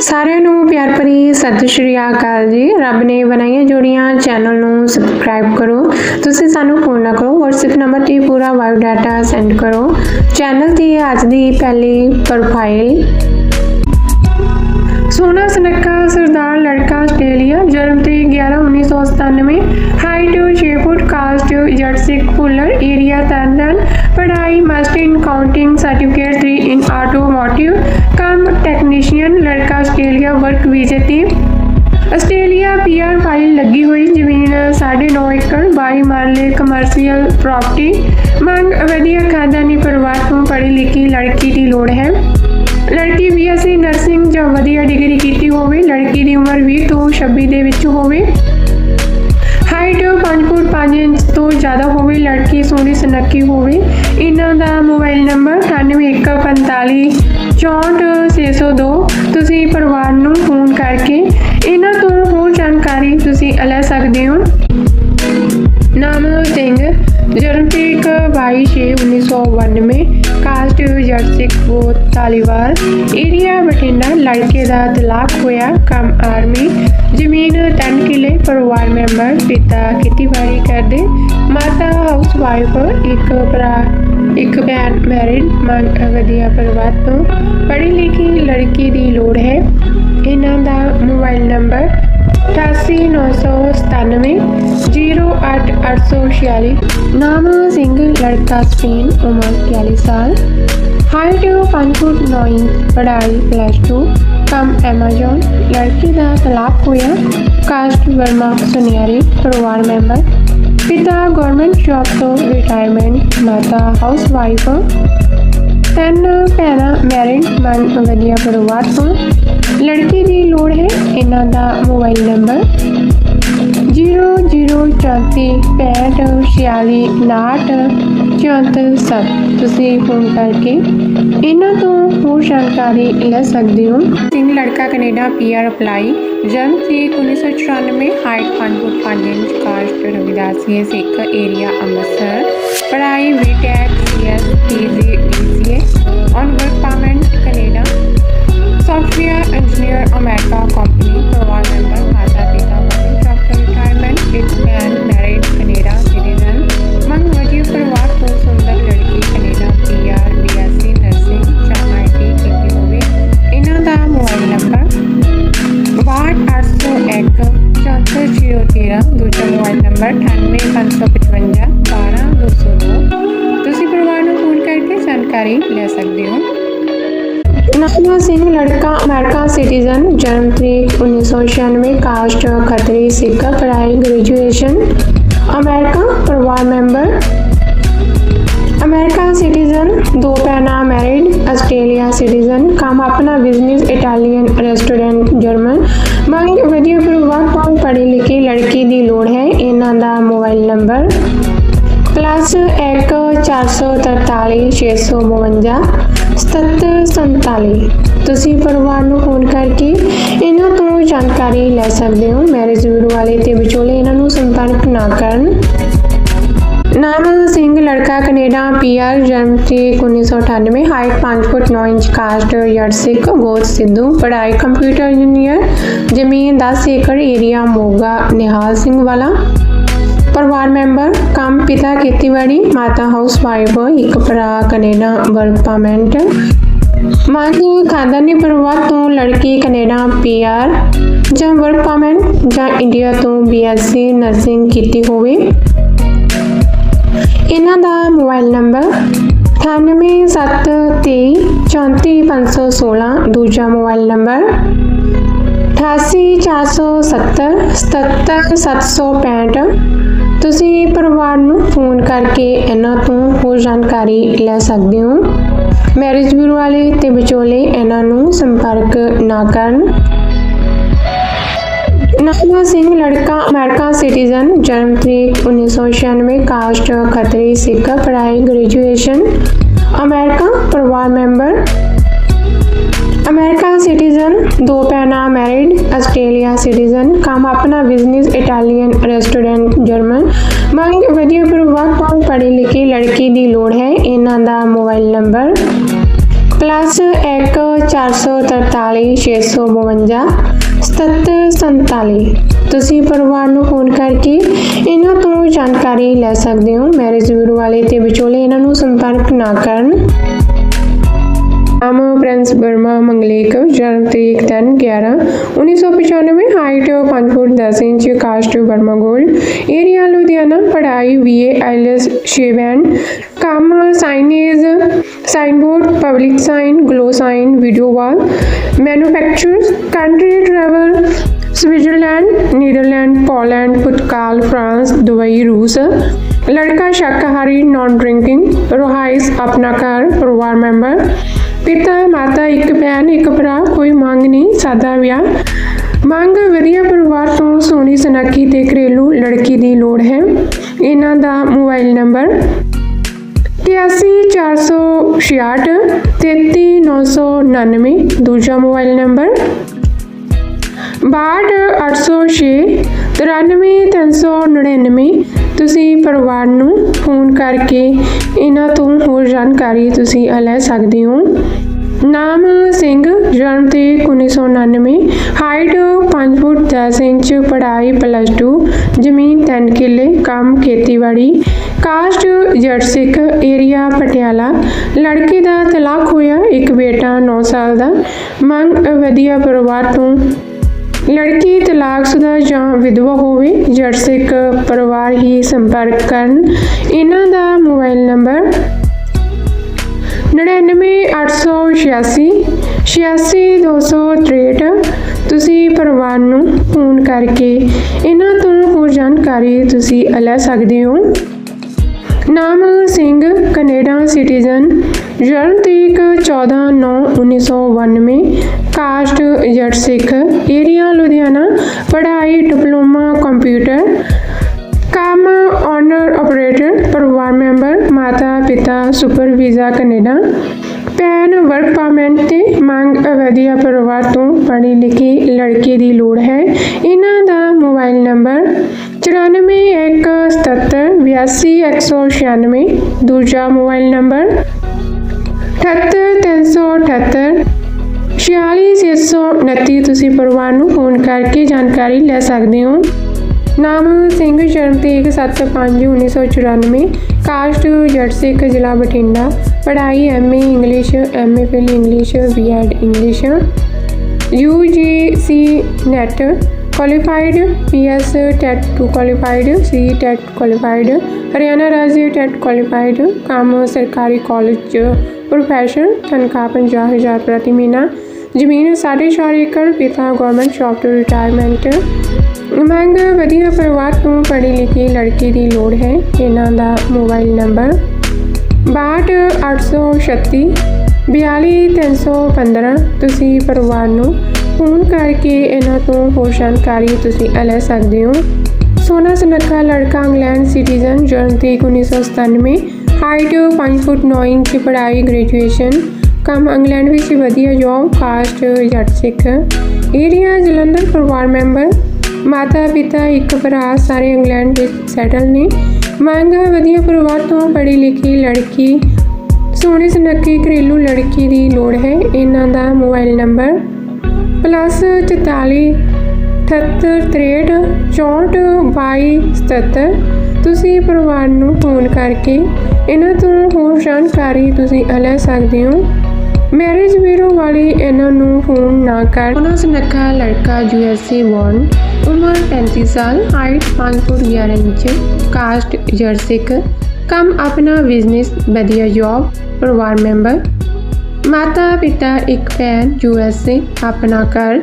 ਸਾਰਿਆਂ ਨੂੰ ਪਿਆਰ ਭਰੀ ਸਤਿ ਸ਼੍ਰੀ ਅਕਾਲ ਜੀ। ਰੱਬ ਨੇ ਬਣਾਈਆਂ ਜੋੜੀਆਂ ਚੈਨਲ ਨੂੰ ਸਬਸਕ੍ਰਾਈਬ ਕਰੋ। ਤੁਸੀਂ ਸਾਨੂੰ ਫੋਨ ਨਾ ਕਰੋ। WhatsApp ਨੰਬਰ ਤੇ ਪੂਰਾ ਵਾਈਵ ਡਾਟਾ ਸੈਂਡ ਕਰੋ। ਚੈਨਲ ਤੇ ਅੱਜ ਦੀ ਪਹਿਲੀ ਪ੍ਰੋਫਾਈਲ ਸੋਨਾ ਸਨੱਕਾ ਸਰਦਾਰ ਲੜਕਾ ਆਸਟ੍ਰੇਲੀਆ, ਜਨਮ ਤਰੀਕ 11 1997 ਹਾਈਟ 6 ਫੁੱਟ ਕਾਸਟ ਜੱਟ ਸਿੱਖ ਫੁੱਲਰ ਏਰੀਆ ਤਰਨਨ ਪੜ੍ਹਾਈ, master in counting certificate 3 in automotive cum technician, ਲੜਕਾ ਆਸਟ੍ਰੇਲੀਆ ਵਰਕ ਵੀਜ਼ੇ ਤੇ। ਆਸਟ੍ਰੇਲੀਆ ਪੀਆਰ ਫਾਈਲ ਲੱਗੀ ਹੋਈ, ਜ਼ਮੀਨ 9.5 ਏਕੜ 22 ਮਰਲੇ ਕਮਰਸ਼ੀਅਲ ਪ੍ਰਾਪਰਟੀ। ਮੰਗ, ਵਧੀਆ ਖਾਨਦਾਨੀ ਪਰਿਵਾਰ ਤੋਂ ਪੜ੍ਹੀ ਲਿਖੀ ਲੜਕੀ ਦੀ ਲੋੜ ਹੈ। ਲੜਕੀ ਬੀਐਸਸੀ ਨਰਸਿੰਗ ਜਾਂ ਵਧੀਆ ਡਿਗਰੀ ਕੀਤੀ ਹੋਵੇ, ਲੜਕੀ ਦੀ ਉਮਰ 20 ਤੋਂ 26 ਦੇ ਵਿੱਚ ਹੋਵੇ। ਹਾਈਟ 5 ਫੁੱਟ 5 ਇੰਚ ਤੋਂ ਜ਼ਿਆਦਾ ਹੋਵੇ, ਲੜਕੀ ਸੋਹਣੀ ਸੁਨੱਖੀ ਹੋਵੇ, ਇਹਨਾਂ ਦਾ ਮੋਬਾਈਲ ਨੰਬਰ 9815 64602 ਤੁਸੀਂ ਪਰਿਵਾਰ ਨੂੰ ਫੋਨ ਕਰਕੇ ਇਹਨਾਂ ਤੋਂ ਹੋਰ ਜਾਣਕਾਰੀ ਤੁਸੀਂ ਲੈ ਸਕਦੇ ਹੋ। ਨਾਮ ਸਿੰਘ ਜਨਮ ਤਰੀਕ 22/6/1992 ਕਾਸਟ ਜੱਟ ਸਿੱਖ ਬੋਧ ਤਾਲੀਵਾਲ ਏਰੀਆ ਬਠਿੰਡਾ ਲੜਕੇ ਦਾ ਤਲਾਕ ਹੋਇਆ ਕੰਮ ਆਰਮੀ ਜ਼ਮੀਨ 10 ਕਿਲੇ ਪਰਿਵਾਰ ਮੈਂਬਰ ਪਿਤਾ ਖੇਤੀਬਾੜੀ ਕਰਦੇ, ਮਾਤਾ ਹਾਊਸ ਵਾਈਫ ਇੱਕ ਭਰਾ, ਇੱਕ ਭੈਣ ਮੈਰਿਡ ਮਨ ਵਧੀਆ ਪਰਿਵਾਰ ਤੋਂ। ਪੜ੍ਹੀ ਲਿਖੀ ਲੜਕੀ ਦੀ ਲੋੜ ਹੈ। ਇਹਨਾਂ ਦਾ ਮੋਬਾਈਲ ਨੰਬਰ 8897 08846 ਨਾਮ ਸਿੰਘ ਲੜਕਾ ਸਪੇਨ, ਉਮਰ 41 ਸਾਲ। ਹਾਈਟ 5 ਫੁੱਟ 9 ਇੰਚ, ਪੜ੍ਹਾਈ ਪਲੱਸ 2 ਕੰਮ ਐਮਾਜ਼ਨ ਲੜਕੀ ਦਾ ਤਲਾਕ ਹੋਇਆ। ਕਾਸਟ ਵਰਮਾ ਸੁਨਿਆਰੀ, ਪਰਿਵਾਰ ਮੈਂਬਰ। ਪਿਤਾ ਗਵਰਨਮੈਂਟ ਜੌਬ ਤੋਂ ਰਿਟਾਇਰਮੈਂਟ ਮਾਤਾ ਹਾਊਸ ਵਾਈਫ ਤਿੰਨ ਭੈਣਾਂ ਮੈਰਿਡ ਮਨ ਵਧੀਆ ਪਰਿਵਾਰ ਤੋਂ। ਲੜਕੇ ਦੀ ਲੋੜ ਹੈ ਇਹਨਾਂ ਦਾ ਮੋਬਾਈਲ ਨੰਬਰ 0046546 ਤੁਸੀਂ ਫੋਨ ਕਰਕੇ ਇਹਨਾਂ ਤੋਂ ਹੋਰ ਜਾਣਕਾਰੀ ਲੈ ਸਕਦੇ ਹੋ। ਸਿੰਘ ਲੜਕਾ ਕੈਨੇਡਾ, ਪੀਆਰ ਅਪਲਾਈ। ਜਨਮ ਤਰੀਕ 1994 height 5 feet 5 inch caste Ravidasia Sikh area Amritsar. ਪੜ੍ਹਾਈ B Tech CS PG BCA. On work permit Canada software engineer America company ਪਰਿਵਾਰ ਮੈਂਬਰ ਮਾਤਾ ਲੜਕਾ ਅਮਰੀਕਾ ਸਿਟੀਜ਼ਨ ਜਨਮ ਤਰੀਕ 1996 ਕਾਸਟ ਖੱਤਰੀ ਸਿੱਖ ਪੜ੍ਹਾਈ ਗ੍ਰੈਜੂਏਸ਼ਨ ਅਮਰੀਕਾ ਪਰਿਵਾਰ ਮੈਂਬਰ ਅਮਰੀਕਾ ਸਿਟੀਜ਼ਨ ਦੋ ਭੈਣਾਂ ਮੈਰਿਡ ਆਸਟ੍ਰੇਲੀਆ ਸਿਟੀਜ਼ਨ ਕੰਮ ਆਪਣਾ ਬਿਜ਼ਨਸ ਇਟਾਲੀਅਨ ਰੈਸਟੋਰੈਂਟ ਜਰਮਨ ਮੰਗ ਵਧੀਆ ਪਰਿਵਾਰ ਤੋਂ ਪੜ੍ਹੀ ਲਿਖੀ ਲੜਕੀ ਦੀ ਲੋੜ ਹੈ ਇਹਨਾਂ ਦਾ ਮੋਬਾਈਲ ਨੰਬਰ ਪਲੱਸ 1 443 652 7747 ਤੁਸੀਂ ਪਰਿਵਾਰ ਨੂੰ ਫੋਨ ਕਰਕੇ ਇਹਨਾਂ ਤੋਂ ਜਾਣਕਾਰੀ ਲੈ ਸਕਦੇ ਹੋ। ਮੈਰਿਜ ਬਿਊਰੋ ਵਾਲੇ ਤੇ ਵਿਚੋਲੇ ਇਹਨਾਂ ਨੂੰ ਸੰਪਰਕ ਨਾ ਕਰਨ। ਨਾਮ ਸਿੰਘ, ਲੜਕਾ ਕੈਨੇਡਾ ਪੀਆਰ ਜਨਮ ਤਰੀਕ 1998 ਹਾਈਟ 5 ਫੁੱਟ 9 ਇੰਚ ਕਾਸਟ ਯਰਡ ਸਿੱਖ ਗੋਤ ਸਿੱਧੂ, ਪੜ੍ਹਾਈ ਕੰਪਿਊਟਰ ਇੰਜੀਨੀਅਰ ਜ਼ਮੀਨ 10 ਏਕੜ ਏਰੀਆ ਮੋਗਾ, ਨਿਹਾਲ ਸਿੰਘ ਵਾਲਾ। ਪਰਿਵਾਰ ਮੈਂਬਰ, ਕੰਮ ਪਿਤਾ, ਖੇਤੀਬਾੜੀ, ਮਾਤਾ ਹਾਊਸ ਵਾਈਫ, ਇੱਕ ਭਰਾ, ਕੈਨੇਡਾ ਵਰਕ ਪਰਮਿਟ ਮੰਗ ਖਾਨਦਾਨੀ ਪਰਿਵਾਰ ਤੋਂ ਲੜਕੀ ਕੈਨੇਡਾ ਪੀਆਰ ਜਾਂ ਵਰਕ ਪਰਮਿਟ ਜਾਂ ਇੰਡੀਆ ਤੋਂ ਬੀਐਸਸੀ ਨਰਸਿੰਗ ਕੀਤੀ ਹੋਵੇ। ਇਹਨਾਂ ਦਾ ਮੋਬਾਈਲ ਨੰਬਰ 9873345516 ਦੂਜਾ ਮੋਬਾਈਲ ਨੰਬਰ 8847 77765 ਤੁਸੀਂ ਪਰਿਵਾਰ ਨੂੰ ਫੋਨ ਕਰਕੇ ਇਹਨਾਂ ਤੋਂ ਹੋਰ ਜਾਣਕਾਰੀ ਲੈ ਸਕਦੇ ਹੋ। ਮੈਰਿਜ ਬਿਊਰੋ ਵਾਲੇ ਤੇ ਵਿਚੋਲੇ ਇਹਨਾਂ ਨੂੰ ਸੰਪਰਕ ਨਾ ਕਰਨ। ਨਸਮਾ ਸਿੰਘ ਲੜਕਾ, ਅਮਰੀਕਾ ਸਿਟੀਜ਼ਨ ਜਨਮ ਤਰੀਕ 1996 ਕਾਸਟ ਖੱਤਰੀ, ਸਿੱਖ, ਪੜ੍ਹਾਈ ਗ੍ਰੈਜੂਏਸ਼ਨ ਅਮਰੀਕਾ ਪਰਿਵਾਰ ਮੈਂਬਰ ਅਮਰੀਕਾ ਸਿਟੀਜ਼ਨ, ਦੋ ਭੈਣਾਂ ਮੈਰਿਡ ਆਸਟ੍ਰੇਲੀਆ ਸਿਟੀਜ਼ਨ, ਕੰਮ ਆਪਣਾ ਬਿਜ਼ਨਸ ਇਟਾਲੀਅਨ ਰੈਸਟੋਰੈਂਟ ਜਰਮਨ ਮੰਗ ਵਧੀਆ ਪਰਿਵਾਰ ਤੋਂ ਪੜ੍ਹੀ ਲਿਖੀ ਲੜਕੀ ਦੀ ਲੋੜ ਹੈ, ਇਹਨਾਂ ਦਾ ਮੋਬਾਈਲ ਨੰਬਰ ਪਲੱਸ 1 443 652 7747 ਤੁਸੀਂ ਪਰਿਵਾਰ ਨੂੰ ਫੋਨ ਕਰਕੇ ਇਹਨਾਂ ਤੋਂ ਜਾਣਕਾਰੀ ਲੈ ਸਕਦੇ ਹੋ। ਮੈਰਿਜ ਬਿਊਰੋ ਵਾਲੇ ਤੇ ਵਿਚੋਲੇ ਇਹਨਾਂ ਨੂੰ ਸੰਪਰਕ ਨਾ ਕਰਨ। આમાં ઉપરાંત બર્મા મંગલેકર જન્મ તારીખ ત્રણ અગિયાર ઓગણીસો પંચાનવે હાઇટ પાંચ ફૂટ દસ ઇંચ કાસ્ટ બર્મા ગોલ્ડ એરિયા લુધિયાના पढ़ाई बी ए एल एस शेवैन काम signage sign board public sign glow sign video wall manufacture country travel Switzerland Netherland Poland पुर्तगाल फ्रांस दुबई रूस लड़का शाकाहारी नॉन ड्रिंकिंग रोहाइस अपना घर परिवार मेंबर ਪਿਤਾ, ਮਾਤਾ, ਇੱਕ ਭੈਣ, ਇੱਕ ਭਰਾ, ਕੋਈ ਮੰਗ ਨਹੀਂ, ਸਾਦਾ ਵਿਆਹ। ਮੰਗ ਵਧੀਆ ਪਰਿਵਾਰ ਤੋਂ ਸੋਹਣੀ ਸੁਨੱਖੀ ਤੇ ਘਰੇਲੂ ਲੜਕੀ ਦੀ ਲੋੜ ਹੈ। ਇਹਨਾਂ ਦਾ ਮੋਬਾਈਲ ਨੰਬਰ 83466 33999 ਦੂਜਾ ਮੋਬਾਈਲ ਨੰਬਰ 62806 93399 ਤੁਸੀਂ ਪਰਿਵਾਰ ਨੂੰ ਫੋਨ ਕਰਕੇ ਇਹਨਾਂ ਤੋਂ ਹੋਰ ਜਾਣਕਾਰੀ ਤੁਸੀਂ ਲੈ ਸਕਦੇ ਹੋ। ਨਾਮ ਸਿੰਘ, ਜਨਮ ਤੇ 1999 ਹਾਈਟ 5 ਫੁੱਟ 10 ਇੰਚ, ਪੜ੍ਹਾਈ ਪਲੱਸ 2 ਜ਼ਮੀਨ 3 ਕਿੱਲੇ, ਕੰਮ ਖੇਤੀਬਾੜੀ ਕਾਸਟ ਜੱਟ ਸਿੱਖ ਏਰੀਆ ਪਟਿਆਲਾ। ਲੜਕੇ ਦਾ ਤਲਾਕ ਹੋਇਆ ਇੱਕ ਬੇਟਾ 9 ਸਾਲ ਦਾ। ਮੰਗ ਵਧੀਆ ਪਰਿਵਾਰ ਤੋਂ ਲੜਕੀ ਤਲਾਕਸ਼ੁਦਾ ਜਾਂ ਵਿਧਵਾ ਹੋਵੇ ਜੱਟ ਸਿੱਖ ਪਰਿਵਾਰ ਹੀ ਸੰਪਰਕ ਕਰਨ। ਇਹਨਾਂ ਦਾ ਮੋਬਾਈਲ ਨੰਬਰ 99886 86263 ਤੁਸੀਂ ਪਰਿਵਾਰ ਨੂੰ ਫੋਨ ਕਰਕੇ ਇਹਨਾਂ ਤੋਂ ਹੋਰ ਜਾਣਕਾਰੀ ਤੁਸੀਂ ਲੈ ਸਕਦੇ ਹੋ। ਨਾਮ ਸਿੰਘ, ਕੈਨੇਡਾ ਸਿਟੀਜ਼ਨ, ਜਨਮ ਤਰੀਕ 14/9/1992 ਕਾਸਟ ਜੱਟ ਸਿੱਖ, ਏਰੀਆ ਲੁਧਿਆਣਾ, ਪੜ੍ਹਾਈ, ਡਿਪਲੋਮਾ, ਕੰਪਿਊਟਰ, ਕੰਮ ਓਨਰ ਆਪਰੇਟਰ ਪਰਿਵਾਰ ਮੈਂਬਰ, ਮਾਤਾ, ਪਿਤਾ, super visa, Canada. Open work permit ਤੇ ਮੰਗ ਵਧੀਆ ਪਰਿਵਾਰ ਤੋਂ ਪੜ੍ਹੀ ਲਿਖੀ ਲੜਕੀ ਦੀ ਲੋੜ ਹੈ। ਇਹਨਾਂ ਦਾ ਮੋਬਾਈਲ ਨੰਬਰ 9417782196 ਦੂਜਾ ਮੋਬਾਈਲ ਨੰਬਰ 78378 46629 ਤੁਸੀਂ ਪਰਿਵਾਰ ਨੂੰ ਫੋਨ ਕਰਕੇ ਜਾਣਕਾਰੀ ਲੈ ਸਕਦੇ ਹੋ। ਨਾਮ ਸਿੰਘ ਜਨਮ ਤਰੀਕ 7/5/1994 ਕਾਸਟ ਜੱਟ ਸਿੱਖ ਜ਼ਿਲ੍ਹਾ ਬਠਿੰਡਾ, ਪੜ੍ਹਾਈ MA English MA phil English BEd English UGC NET, qualified PSTET two qualified, CTET qualified, Haryana ਰਾਜ ਟੈਟ ਕੁਆਲੀਫਾਈਡ, ਕੰਮ ਸਰਕਾਰੀ ਕਾਲਜ ਪ੍ਰੋਫੈਸ਼ਨ, ਤਨਖਾਹ 50000 ਪ੍ਰਤੀ ਮਹੀਨਾ ਜ਼ਮੀਨ 4.5 ਏਕੜ, ਪਿਤਾ ਗਵਰਨਮੈਂਟ ਜੌਬ ਟੂ ਰਿਟਾਇਰਮੈਂਟ ਮੰਗ ਵਧੀਆ ਪਰਿਵਾਰ ਤੋਂ ਪੜ੍ਹੀ ਲਿਖੀ ਲੜਕੀ ਦੀ ਲੋੜ ਹੈ, ਇਹਨਾਂ ਦਾ ਮੋਬਾਈਲ ਨੰਬਰ 62836 42315 ਤੁਸੀਂ ਪਰਿਵਾਰ ਨੂੰ ਫੋਨ ਕਰਕੇ ਇਹਨਾਂ ਤੋਂ ਹੋਰ ਜਾਣਕਾਰੀ ਤੁਸੀਂ ਲੈ ਸਕਦੇ ਹੋ। ਸੋਨਾ ਸੁਨੱਖਾ ਲੜਕਾ ਇੰਗਲੈਂਡ ਸਿਟੀਜ਼ਨ, ਜਨਮ ਤਰੀਕ 1997 ਹਾਈਟ 5 ਫੁੱਟ 9 ਇੰਚ, ਪੜ੍ਹਾਈ ਗ੍ਰੈਜੂਏਸ਼ਨ ਕੰਮ ਇੰਗਲੈਂਡ ਵਿੱਚ ਵਧੀਆ ਜੌਬ ਕਾਸਟ ਜੱਟ ਸਿੱਖ। ਏਰੀਆ ਜਲੰਧਰ ਪਰਿਵਾਰ ਮੈਂਬਰ, ਮਾਤਾ ਪਿਤਾ, ਇੱਕ ਭਰਾ, ਸਾਰੇ ਇੰਗਲੈਂਡ ਵਿੱਚ ਸੈਟਲ ਨੇ। ਮੰਗ ਵਧੀਆ ਪਰਿਵਾਰ ਤੋਂ ਪੜ੍ਹੀ ਲਿਖੀ ਲੜਕੀ, ਸੋਹਣੀ ਸੁਨੱਖੀ ਘਰੇਲੂ ਲੜਕੀ ਦੀ ਲੋੜ ਹੈ। ਇਹਨਾਂ ਦਾ ਮੋਬਾਈਲ ਨੰਬਰ ਪਲੱਸ 44 78 63 64 22 77 ਤੁਸੀਂ ਪਰਿਵਾਰ ਨੂੰ ਫੋਨ ਕਰਕੇ ਇਹਨਾਂ ਤੋਂ ਹੋਰ ਜਾਣਕਾਰੀ ਤੁਸੀਂ ਲੈ ਸਕਦੇ ਹੋ। ਮੈਰਿਜ ਵੀਰੋ ਵਾਲੇ ਇਹਨਾਂ ਨੂੰ ਫੋਨ ਨਾ ਕਰ। ਉਹਨਾਂ ਸੁਨੱਖਾ ਲੜਕਾ ਯੂਐਸਏ ਬੌਰਨ ਉਮਰ 35 ਸਾਲ ਹਾਈਟ 5 ਫੁੱਟ 11 ਇੰਚ ਕਾਸਟ ਜਰਸਿਕ ਕੰਮ ਆਪਣਾ ਬਿਜ਼ਨਸ ਵਧੀਆ ਜੌਬ ਪਰਿਵਾਰ ਮੈਂਬਰ ਮਾਤਾ ਪਿਤਾ ਇੱਕ ਭੈਣ ਯੂਐਸਏ ਆਪਣਾ ਘਰ।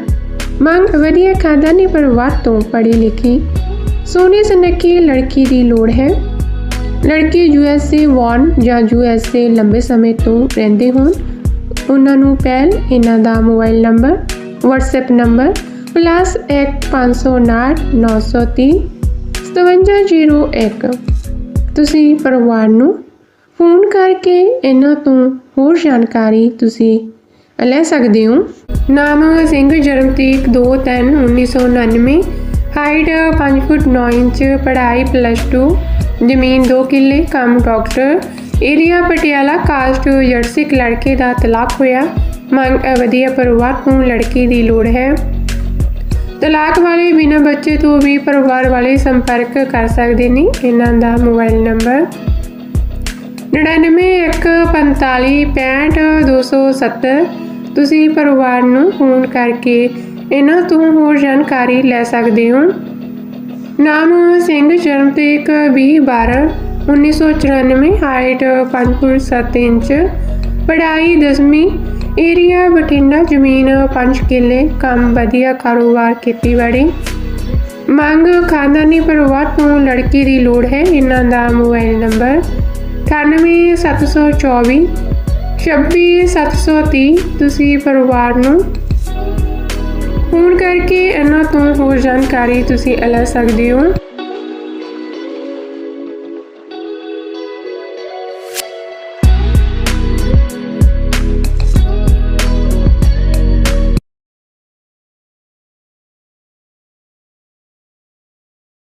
ਮੰਗ ਵਧੀਆ ਖਾਨਦਾਨੀ ਪਰਿਵਾਰ ਤੋਂ ਪੜ੍ਹੀ ਲਿਖੀ। ਸੋਹਣੀ ਸੁਨੱਖੀ ਲੜਕੀ ਦੀ ਲੋੜ ਹੈ। ਲੜਕੀ ਯੂਐਸਏ ਵੌਨ ਜਾਂ ਯੂਐਸਏ ਲੰਬੇ ਸਮੇਂ ਤੋਂ ਰਹਿੰਦੇ ਹੋਣ। ਉਹਨਾਂ ਨੂੰ ਪਹਿਲ ਇਹਨਾਂ ਦਾ ਮੋਬਾਈਲ ਨੰਬਰ, WhatsApp ਨੰਬਰ +1559 5701 ਤੁਸੀਂ ਪਰਿਵਾਰ ਨੂੰ ਫੋਨ ਕਰਕੇ ਇਹਨਾਂ ਤੋਂ ਹੋਰ ਜਾਣਕਾਰੀ ਤੁਸੀਂ ਲੈ ਸਕਦੇ ਹੋ। ਨਾਮ ਸਿੰਘ ਜਨਮ ਤਰੀਕ 2/3/1999 ਹਾਈਟ 5 ਫੁੱਟ 9 ਇੰਚ, ਪੜ੍ਹਾਈ ਪਲੱਸ 2 ਜ਼ਮੀਨ 2 ਕਿੱਲੇ, ਕੰਮ ਡਾਕਟਰ ਏਰੀਆ ਪਟਿਆਲਾ ਕਾਸਟ ਜਰਸਿਕ ਲੜਕੇ ਦਾ ਤਲਾਕ ਹੋਇਆ। ਮੰਗ ਹੈ ਵਧੀਆ ਪਰਿਵਾਰ ਨੂੰ ਲੜਕੀ ਦੀ ਲੋੜ ਹੈ। ਤਲਾਕ ਵਾਲੇ ਬਿਨਾਂ ਬੱਚੇ ਤੋਂ ਵੀ ਪਰਿਵਾਰ ਵਾਲੇ ਸੰਪਰਕ ਕਰ ਸਕਦੇ ਨੇ। ਇਹਨਾਂ ਦਾ ਮੋਬਾਈਲ ਨੰਬਰ 9915455270 ਤੁਸੀਂ ਪਰਿਵਾਰ ਨੂੰ ਫੋਨ ਕਰਕੇ ਇਹਨਾਂ ਤੋਂ ਹੋਰ ਜਾਣਕਾਰੀ ਲੈ ਸਕਦੇ ਹੋ। ਨਾਮ ਸਿੰਘ, ਜਨਮ ਤਰੀਕ 20 12 1994 ਹਾਈਟ 5 ਫੁੱਟ 7 ਇੰਚ, ਪੜ੍ਹਾਈ ਦਸਵੀਂ, ਏਰੀਆ ਬਠਿੰਡਾ, ਜ਼ਮੀਨ 5 ਕਿੱਲੇ, ਕੰਮ ਵਧੀਆ, ਕਾਰੋਬਾਰ ਖੇਤੀਬਾੜੀ। ਮੰਗ ਖਾਨਦਾਨੀ ਪਰਿਵਾਰ ਤੋਂ ਲੜਕੀ ਦੀ ਲੋੜ ਹੈ, ਇਹਨਾਂ ਦਾ ਮੋਬਾਈਲ ਨੰਬਰ 98724 26730 ਤੁਸੀਂ ਪਰਿਵਾਰ ਨੂੰ ਫੋਨ ਕਰਕੇ ਇਹਨਾਂ ਤੋਂ ਹੋਰ ਜਾਣਕਾਰੀ ਤੁਸੀਂ ਲੈ ਸਕਦੇ ਹੋ।